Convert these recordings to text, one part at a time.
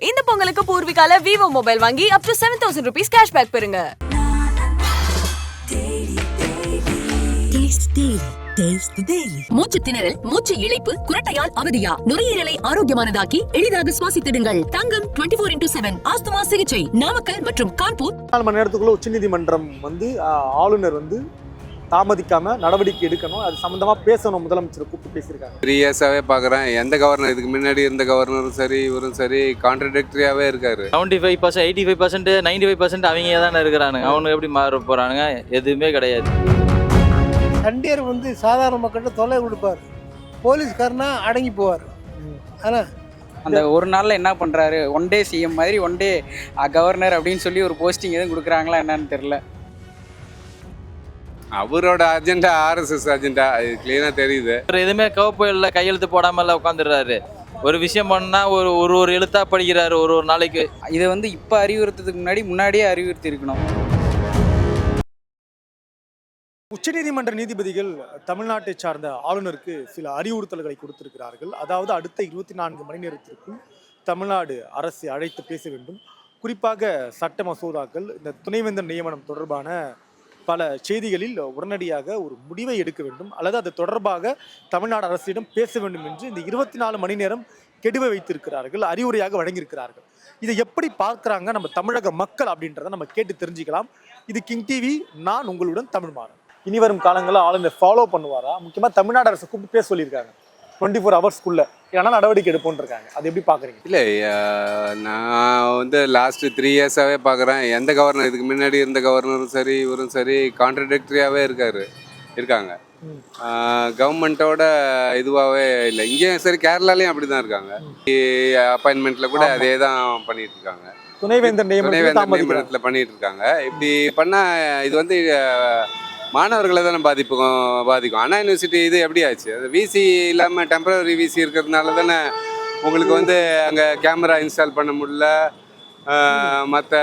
இந்த பொங்கலுக்கு பூர்விகால Vivo mobile வாங்கி up to seven thousand rupees cashback பெறுங்க. மூச்சு திணறல் மூச்சு இழைப்பு குரட்டையால் அவதியா? நுரையீரலை ஆரோக்கியமானதாக்கி எளிதாக சுவாசித்திடுங்கள். Thangam 24 four into seven asthma சிகிச்சை நாமக்கல் மற்றும் கான்பூர். நாலு மணி நேரத்துக்குள்ள உச்சநீதிமன்றம் வந்து ஆளுநர் வந்து தாமதிக்காம நடவடிக்கை எடுக்கணும். அது சம்பந்தமா பேசணும். முதலமைச்சர் கூப்பிட்டு பேசியிருக்காங்க. த்ரீ இயர்ஸாகவே பார்க்குறேன் எந்த கவர்னர் இதுக்கு முன்னாடி இருந்த கவர்னரும் சரி இவரும் சரி கான்ட்ரடிக்டரியாகவே இருக்காரு. Seventy five percent eighty five percent ninety five percent அவங்க தானே இருக்கிறானுங்க அவனுக்கு எப்படி மாற போகிறானுங்க எதுவுமே கிடையாது. தண்டியர் வந்து சாதாரண மக்கள்கிட்ட தொல்லை கொடுப்பார். போலீஸ்காரனா அடங்கி போவார். ஆனால் அந்த ஒரு நாளில் என்ன பண்ணுறாரு ஒன் டே சிஎம் மாதிரி ஒன் டே கவர்னர் அப்படின்னு சொல்லி ஒரு போஸ்டிங் எதுவும் கொடுக்குறாங்களா என்னன்னு தெரில அவரோட அஜெண்டா ஆர்எஸ்எஸ் அஜெண்டா இது கிளீனாக தெரியுது. இவர் எதுவுமே கவப்பையில் கையெழுத்து போடாமல் உட்காந்துடுறாரு ஒரு விஷயம் பண்ணால் ஒரு ஒரு ஒரு எழுத்தா படிக்கிறாரு ஒரு ஒரு நாளைக்கு. இதை வந்து இப்போ அறிவுறுத்துறதுக்கு முன்னாடி முன்னாடியே அறிவுறுத்தி இருக்கணும் உச்சநீதிமன்ற நீதிபதிகள் தமிழ்நாட்டை சார்ந்த ஆளுநருக்கு சில அறிவுறுத்தல்களை கொடுத்திருக்கிறார்கள். அதாவது அடுத்த இருபத்தி நான்கு மணி நேரத்திற்குள் தமிழ்நாடு அரசை அழைத்து பேச வேண்டும். குறிப்பாக சட்ட மசோதாக்கள் இந்த துணைவேந்தர் நியமனம் தொடர்பான பல செய்திகளில் உடனடியாக ஒரு முடிவை எடுக்க வேண்டும். அல்லது அது தொடர்பாக தமிழ்நாடு அரசிடம் பேச வேண்டும் என்று இந்த இருபத்தி நாலு மணி நேரம் கெடுவை வைத்திருக்கிறார்கள் அறிவுரையாக வழங்கியிருக்கிறார்கள். இதை எப்படி பார்க்குறாங்க நம்ம தமிழக மக்கள் அப்படின்றத நம்ம கேட்டு தெரிஞ்சுக்கலாம். இது கிங் டிவி நான் உங்களுடன் தமிழ்மாறன் இனி வரும் காலங்களில் ஆளுநர் ஃபாலோ பண்ணுவாரா? முக்கியமாக தமிழ்நாடு அரசு கூப்பிட்டு பேச சொல்லியிருக்காங்க. டுவெண்ட்டி ஃபோர் ஹவர்ஸ்க்குள்ள ஏன்னா நடவடிக்கை எடுப்போம்னு இருக்காங்க அது எப்படி பார்க்குறீங்க இல்லை நான் வந்து லாஸ்ட்டு த்ரீ இயர்ஸாகவே பார்க்குறேன் எந்த கவர்னர் இதுக்கு முன்னாடி இருந்த கவர்னரும் சரி இவரும் சரி கான்ட்ரடிக்டரியாகவே இருக்காரு இருக்காங்க. கவர்மெண்ட்டோட இதுவாகவே இல்லை. இங்கேயும் சரி கேரளாலையும் அப்படி தான் இருக்காங்க அப்பாயின்மெண்ட்டில் கூட. அதே தான் பண்ணிட்டு இருக்காங்க துணைவேந்தர் நியமனத்தில் பண்ணிட்டு இருக்காங்க இப்படி பண்ணால் இது வந்து மாணவர்களை தானே பாதிப்புக்கும் பாதிக்கும். அண்ணா யூனிவர்சிட்டி இது எப்படி ஆச்சு? அது விசி இல்லாமல் டெம்பரரி விசி இருக்கிறதுனால தானே உங்களுக்கு வந்து அங்கே கேமரா இன்ஸ்டால் பண்ண முடியல. மற்ற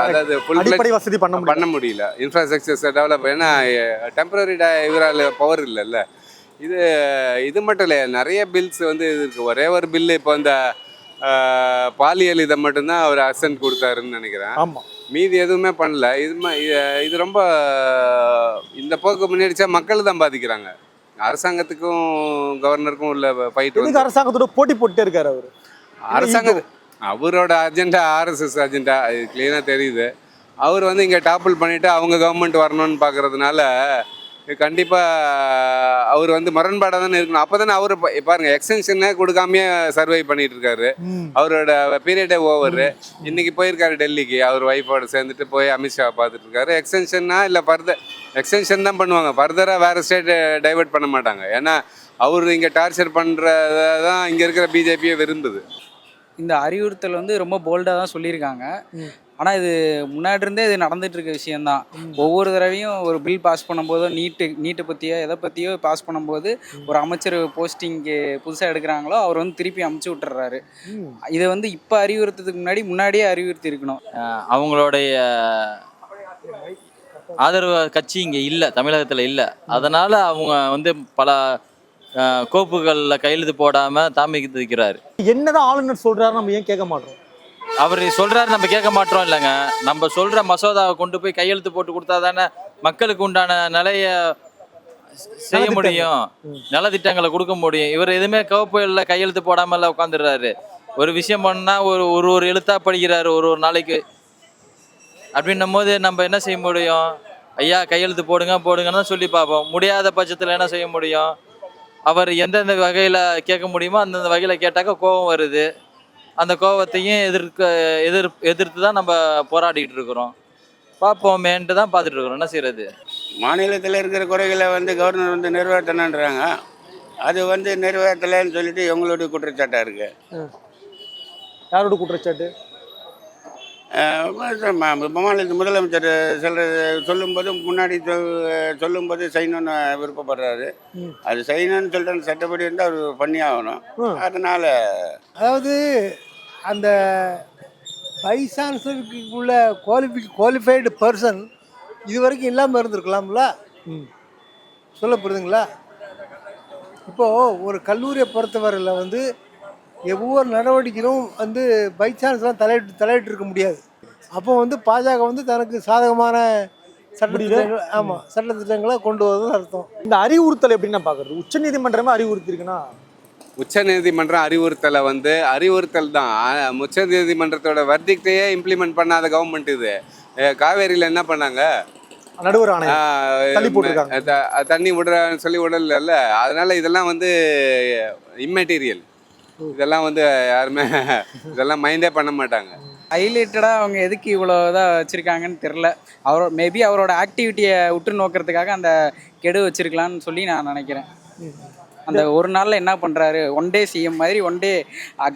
அதாவது ஃபுல் வசதி பண்ண பண்ண முடியல. இன்ஃப்ராஸ்ட்ரக்சர்ஸை டெவலப் ஏன்னா டெம்பரரி இவரால் பவர் இல்லைல்ல. இது இது மட்டும் இல்லை நிறைய பில்ஸ் வந்து இது இருக்குது ஒரே ஒரு பில்லு இப்போ இந்த அஹ், பாலியல் இதை மட்டும்தான் அவர் அசன்ட் கொடுத்தாருன்னு நினைக்கிறேன். மீதி எதுவுமே பண்ணல. இது இது- ரொம்ப இந்த போக்கு முன்னேறிச்சா மக்கள் தான் பாதிக்கிறாங்க. அரசாங்கத்துக்கும் கவர்னருக்கும் உள்ள ஃபைட் அரசாங்கத்தோட போட்டி போட்டுட்டே இருக்காரு அவர்? அரசாங்க அவரோட அஜெண்டா ஆர்எஸ்எஸ் அஜெண்டா இது கிளீனாக தெரியுது. அவர் வந்து இங்கே டாப்பிள் பண்ணிவிட்டு அவங்க கவர்மெண்ட் வரணும்னு பார்க்கறதுனால கண்டிப்பாக அவர் வந்து முரண்பாடாக தானே இருக்கணும். அப்போ தானே அவர் பாருங்க எக்ஸ்டென்ஷனே கொடுக்காமயே சர்வை பண்ணிட்டு இருக்காரு. அவரோட பீரியடே ஓவர் இன்னைக்கு போயிருக்காரு டெல்லிக்கு. அவர் ஒய்ஃபோட சேர்ந்துட்டு போய் அமித்ஷா பார்த்துட்டு இருக்காரு எக்ஸ்டென்ஷன்னா இல்லை ஃபர்தர் எக்ஸ்டென்ஷன் தான் பண்ணுவாங்க. ஃபர்தராக வேறு ஸ்டேட் டைவர்ட் பண்ண மாட்டாங்க. ஏன்னா அவர் இங்கே டார்ச்சர் பண்ணுறத தான் இங்கே இருக்கிற பிஜேபியை விரும்புது. இந்த அறிவுறுத்தல் வந்து ரொம்ப போல்டாக தான் சொல்லியிருக்காங்க. ஆனால் இது முன்னாடி இருந்தே இது நடந்துட்டு இருக்க விஷயம்தான். ஒவ்வொரு தடவையும் ஒரு பில் பாஸ் பண்ணும்போதோ நீட்டு நீட்டை பற்றியோ எதை பற்றியோ பாஸ் பண்ணும்போது ஒரு அமைச்சர் போஸ்டிங்கு புதுசாக எடுக்கிறாங்களோ அவர் வந்து திருப்பி அமுச்சு விட்டுறாரு. இதை வந்து இப்போ அறிவுறுத்துறதுக்கு முன்னாடி முன்னாடியே அறிவுறுத்தி இருக்கணும். அவங்களுடைய ஆதரவு கட்சி இங்கே இல்லை தமிழகத்தில் இல்லை. அதனால் அவங்க வந்து பல கோப்புகளில் கையெழுத்து போடாமல் தாமதிக்கிறாரு. என்னதான் ஆளுநர் சொல்றாரு நம்ம ஏன் கேட்க மாட்டோம்? அவர் சொல்றாரு நம்ம கேட்க மாட்டோம் இல்லைங்க. நம்ம சொல்ற மசோதாவை கொண்டு போய் கையெழுத்து போட்டு கொடுத்தா தானே மக்களுக்கு உண்டான நிலைய செய்ய. முடியும். நலத்திட்டங்களை கொடுக்க முடியும். இவர் எதுவுமே கவப்பையில் கையெழுத்து போடாமல உட்காந்துடுறாரு ஒரு விஷயம் பண்ணா ஒரு ஒரு ஒரு எழுத்தா படிக்கிறாரு ஒரு ஒரு நாளைக்கு. அப்படின்னும் போது நம்ம என்ன செய்ய முடியும்? ஐயா கையெழுத்து போடுங்க போடுங்கன்னு தான் சொல்லி பார்ப்போம். முடியாத பட்சத்தில் என்ன செய்ய முடியும்? அவர் எந்தெந்த வகையில் கேட்க முடியுமோ அந்தந்த வகையில் கேட்டாக்க கோபம் வருது. அந்த கோபத்தையும் எதிர்க்க எதிர் எதிர்த்து தான் நம்ம போராடிட்டு இருக்கிறோம். பார்ப்போமேன்ட்டு தான் பார்த்துட்டு இருக்கிறோம். என்ன செய்யறது? மாநிலத்தில் இருக்கிற குறைகளை வந்து கவர்னர் வந்து நிறைவேற்றணுன்றாங்க அது வந்து நிறைவேற்றலைன்னு சொல்லிட்டு இவங்களுடைய குற்றச்சாட்டாக இருக்கு. யாரோட குற்றச்சாட்டு? மாநில முதலமைச்சர் சொல்ற சொல்லும்போது முன்னாடி சொல்- சொல்லும்போது செய்யணும்னு விருப்பப்படுறாரு. அது செய்யணும்னு சொல்லிட்டு சட்டப்படி வந்து அவர் பண்ணி ஆகணும். அதனால அதாவது அந்த வைஸ் சான்சலருக்கு உள்ள குவாலிஃபி குவாலிஃபைடு பர்சன் இது வரைக்கும் இல்லாமல் இருந்திருக்கலாம்ல ம். சொல்ல புரியுதுங்களா இப்போது ஒரு கல்லூரியை பொறுத்தவரையில் வந்து ஒவ்வொரு நடவடிக்கையிலும் வந்து பை சான்ஸ்லாம் தலையிட்டு தலையிட்டு இருக்க முடியாது. அப்போ வந்து பாஜக வந்து தனக்கு சாதகமான சட்டத்திட்டங்கள் ஆமாம் சட்டத்திட்டங்களை கொண்டு வருதுன்னு அர்த்தம். இந்த அறிவுறுத்தல் எப்படின்னு நான் பார்க்கறது? உச்சநீதிமன்றமே அறிவுறுத்திருக்குன்னா? உச்ச நீதிமன்றம் அறிவுறுத்தலை வந்து அறிவுறுத்தல் தான். உச்ச நீதிமன்றத்தோட வர்டிக்டையே இம்ப்ளிமெண்ட் பண்ணாத கவர்மெண்ட் இது. காவேரியில என்ன பண்ணாங்க? நடுவர் தண்ணி விடுறான்னு சொல்லி விடல அதனால இதெல்லாம் வந்து இம்மெட்டீரியல் இதெல்லாம் வந்து யாருமே இதெல்லாம் மைண்டே பண்ண மாட்டாங்க. ஹைலைட்டடாக அவங்க எதுக்கு இவ்வளோ இதாக வச்சுருக்காங்கன்னு தெரில அவரோ மேபி அவரோட ஆக்டிவிட்டியை உற்று நோக்கிறதுக்காக அந்த கெடு வச்சிருக்கலாம்னு சொல்லி நான் நினைக்கிறேன். அந்த ஒரு நாளில் என்ன பண்ணுறாரு ஒன் டே சிஎம் மாதிரி ஒன் டே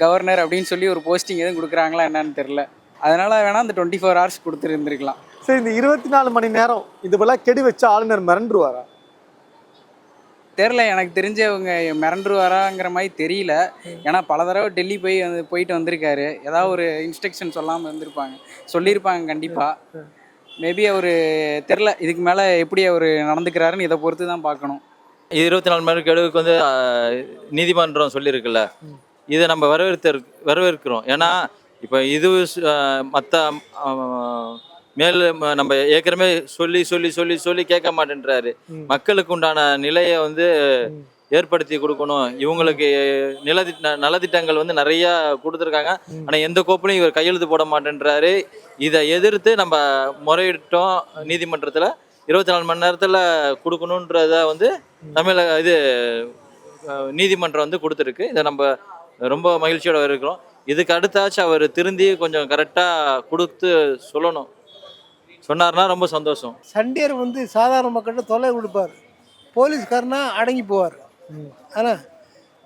கவர்னர் அப்படின்னு சொல்லி ஒரு போஸ்டிங் எதுவும் கொடுக்குறாங்களா என்னன்னு தெரில அதனால் வேணால் அந்த டுவெண்ட்டி ஃபோர் ஹவர்ஸ் கொடுத்துருந்துருக்கலாம். சரி இந்த இருபத்தி நாலு மணி நேரம் இது போல கெடு வச்ச ஆளுநர் மிரண்டுருவாரா? தெரில எனக்கு தெரிஞ்சவங்க மிரண்டு வராங்கிற மாதிரி தெரியல. ஏன்னா பல தடவை டெல்லி போய் வந்து போயிட்டு வந்திருக்காரு. ஏதாவது ஒரு இன்ஸ்ட்ரக்ஷன் சொல்லாமல் இருந்திருப்பாங்க. சொல்லியிருப்பாங்க கண்டிப்பாக மேபி அவர் தெரில இதுக்கு மேலே எப்படி அவர் நடந்துக்கிறாருன்னு இதை பொறுத்து தான் பார்க்கணும். இருபத்தி நாலு மணி கெடுவுக்கு வந்து நீதிமன்றம் சொல்லியிருக்குல்ல. இதை நம்ம வரவேற்று வரவேற்கிறோம். ஏன்னா இப்போ இது மற்ற மேல் நம்ம ஏற்கனவே சொல்லி சொல்லி சொல்லி சொல்லி கேட்க மாட்டேன்றாரு. மக்களுக்கு உண்டான நிலையை வந்து ஏற்படுத்தி கொடுக்கணும். இவங்களுக்கு நிலத்திட்ட நலத்திட்டங்கள் வந்து நிறைய கொடுத்துருக்காங்க. ஆனால் எந்த கோப்புலையும் இவர் கையெழுத்து போட மாட்டேன்றாரு. இதை எதிர்த்து நம்ம முறையிட்டோம் நீதிமன்றத்தில். இருபத்தி நாலு மணி நேரத்தில் கொடுக்கணுன்றத வந்து தமிழ இது நீதிமன்றம் வந்து கொடுத்துருக்கு. இதை நம்ம ரொம்ப மகிழ்ச்சியோட இருக்கிறோம். இதுக்கு அடுத்தாச்சும் அவர் திருந்தி கொஞ்சம் கரெக்டாக கொடுத்து சொல்லணும். சொன்னார்னா ரொம்ப சந்தோஷம். சண்டியர் வந்து சாதாரண மக்கள்கிட்ட தொல்லை கொடுப்பார். போலீஸ்காரனா அடங்கி போவார். ஆனால்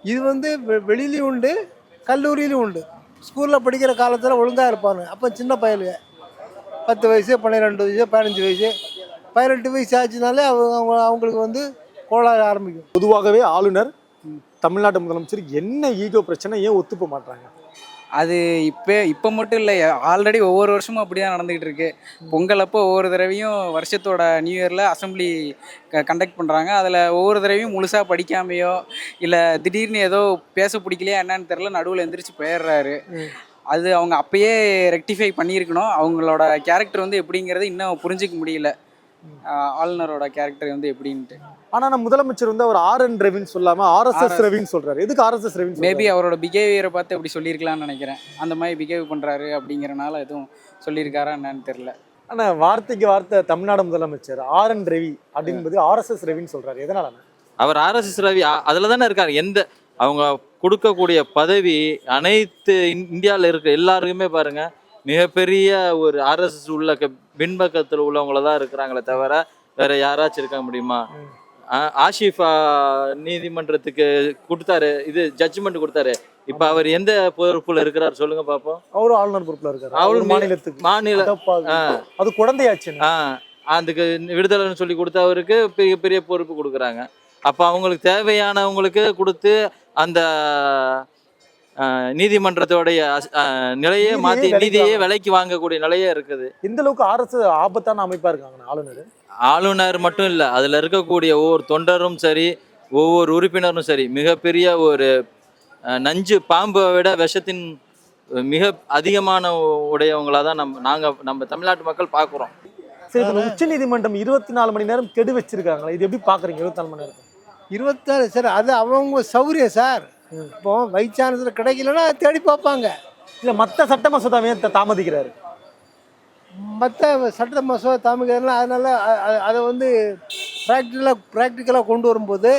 இது வந்து வெ- வெளியிலயும் உண்டு கல்லூரியிலும் உண்டு. ஸ்கூலில் படிக்கிற காலத்தில் ஒழுங்காக இருப்பாங்க அப்போ சின்ன பயலுங்க பத்து வயசு பன்னிரெண்டு வயசு பதினஞ்சு வயசு. பதினெட்டு வயசு ஆச்சுனாலே அவங்க அவங்க- அவங்களுக்கு வந்து கோளாறு ஆரம்பிக்கும். பொதுவாகவே ஆளுநர் தமிழ்நாட்டு முதலமைச்சர் என்ன ஈகோ பிரச்சனை ஏன் ஒத்துப்ப மாட்டாங்க அது இப்போ இப்போ மட்டும் இல்லை ஆல்ரெடி ஒவ்வொரு வருஷமும் அப்படி தான் நடந்துகிட்டு இருக்கு. பொங்கல் அப்போ ஒவ்வொரு தடவையும் வருஷத்தோட நியூ இயரில் அசம்பிளி கண்டக்ட் பண்ணுறாங்க அதில் ஒவ்வொரு தடவையும் முழுசாக படிக்காமையோ இல்லை திடீர்னு ஏதோ பேச பிடிக்கலையா என்னன்னு தெரில நடுவில் எந்திரிச்சு போயிடுறாரு. அது அவங்க அப்பயே ரெக்டிஃபை பண்ணியிருக்கணும். அவங்களோட கேரக்டர் வந்து எப்படிங்கிறது இன்னும் புரிஞ்சிக்க முடியல. ஆளுநரோட கேரக்டர் வந்து எப்படின்ட்டு. ஆனா நம்ம முதலமைச்சர் வந்து அவர் ஆர் என் ரவின்னு சொல்லாம ஆர்எஸ்எஸ் ரவின்னு சொல்றாரு. எதுக்கு ஆர்எஸ்எஸ் ரவின்னு மேபி அவரோட பிஹேவியரை பார்த்து அப்படி சொல்லியிருக்கலாம்னு நினைக்கிறேன். அந்த மாதிரி பிஹேவ் பண்ணுறாரு அப்படிங்கிறனால எதுவும் சொல்லியிருக்காரா என்னன்னு தெரில ஆனா வார்த்தைக்கு வார்த்தை தமிழ்நாடு முதலமைச்சர் ஆர் என் ரவி அப்படின்பது ஆர்எஸ்எஸ் ரவின்னு சொல்றாரு. எதனால அவர் ஆர்எஸ்எஸ் ரவி அதுல தானே இருக்காரு. எந்த அவங்க கொடுக்கக்கூடிய பதவி அனைத்து இந்- இந்தியால இருக்க எல்லாருக்குமே பாருங்க மிகப்பெரிய ஒரு ஆர்எஸ்எஸ் உள்ள பின்பக்கத்தில் உள்ளவங்கள தான் இருக்கிறாங்களே தவிர வேற யாராச்சும் இருக்க முடியுமா? ஆஷிஃப் நீதிமன்றத்துக்கு கொடுத்தாரு. இது ஜட்ஜ்மெண்ட் கொடுத்தாரு. இப்ப அவர் எந்த பொறுப்புல இருக்கிறார் சொல்லுங்க பாப்போம். அவரும் ஆளுநர் பொறுப்புல இருக்காரு. அவரு மாநிலத்துக்கு. மாநில அது குழந்தையாச்சு அதுக்கு விடுதலைன்னு சொல்லி கொடுத்தவருக்கு பெரிய பெரிய பொறுப்பு கொடுக்குறாங்க. அப்போ அவங்களுக்கு தேவையானவங்களுக்கு கொடுத்து அந்த நீதிமன்றத்தோடைய நிலையை விலைக்கு நீதியே வாங்க. விலைக்கு வாங்கக்கூடிய நிலையே இருக்குது. எந்த அளவுக்கு அரசு ஆபத்தான அமைப்பா இருக்காங்க ஆளுநர். ஆளுநர் மட்டும் இல்லை அதில் இருக்கக்கூடிய ஒவ்வொரு தொண்டரும் சரி ஒவ்வொரு உறுப்பினரும் சரி மிகப்பெரிய ஒரு அஹ், நஞ்சு பாம்பை விட விஷத்தின் மிக அதிகமான உடையவங்களாக தான் நம்ம நாங்கள் நம்ம தமிழ்நாட்டு மக்கள் பார்க்குறோம் சரி உச்ச நீதிமன்றம் இருபத்தி நாலு மணி நேரம் கெடு வச்சிருக்காங்களா இது எப்படி பாக்குறீங்க இருபத்தி நாலு மணி நேரம் இருபத்தாறு சார் அது அவங்க சௌரியம் சார். இப்போ வைஸ் சான்சலர் கிடைக்கலன்னா தேடி பார்ப்பாங்க இல்ல மத்த சட்ட மசோதாவை ஏன் தாமதிக்கிறாரு மற்ற சட்ட மசோதா தாமிக்கிறதுலாம் அதனால் அதை வந்து ப்ராக்டிக்கலாக ப்ராக்டிக்கலாக கொண்டு வரும்போது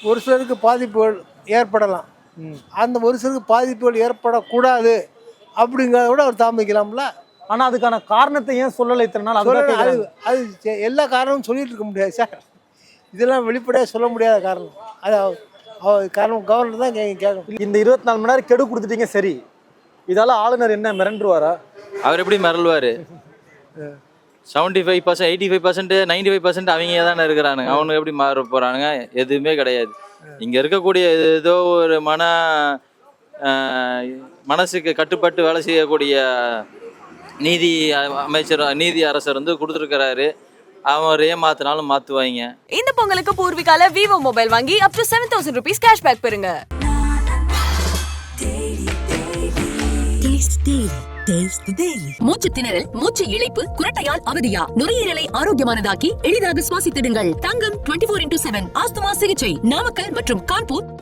ஒரு சிலருக்கு பாதிப்புகள் ஏற்படலாம். அந்த ஒரு சிலருக்கு பாதிப்புகள் ஏற்படக்கூடாது அப்படிங்கிறத கூட அவர் தாமிக்கலாம்ல ஆனா அதுக்கான காரணத்தை ஏன் சொல்லலை இத்தனை நாள். அது. அது எல்லா காரணமும் சொல்லிட்டு இருக்க முடியாது சார் இதெல்லாம் வெளிப்படையாக சொல்ல முடியாத காரணம் அது காரணம் கவர்னர் தான் கே கேட்கணும் இந்த இருபத்தி நாலு மணி நேரம் கெடு கொடுத்துட்டீங்க சரி. இதால ஆளுநர் என்ன மிரண்டுருவாரா? அவர் எப்படி மிரள்வார்? Seventy five percent eighty five percent ninety five percent அவங்க தானே இருக்கிறானுங்க அவனுக்கு எப்படி மாற போகிறானுங்க எதுவுமே கிடையாது. இங்கே இருக்கக்கூடிய ஏதோ ஒரு மன மனசுக்கு கட்டுப்பட்டு வேலை செய்யக்கூடிய நீதி அமைச்சர் நீதி அரசர் வந்து கொடுத்துருக்கிறாரு. அவர் ஏமாத்தினாலும் மாற்றுவாங்க இந்த பொங்கலுக்கு பூர்விகால விவோ மொபைல் வாங்கி up to seven thousand rupees cashback பெறுங்க. மூச்சு திணறல் மூச்சு இழைப்பு குரட்டையால் அவதியா? நுரையீரலை ஆரோக்கியமானதாக்கி எளிதாக சுவாசித்திடுங்கள். Thangam twenty four into seven asthma சிகிச்சை நாமக்கல் மற்றும் கான்பூர்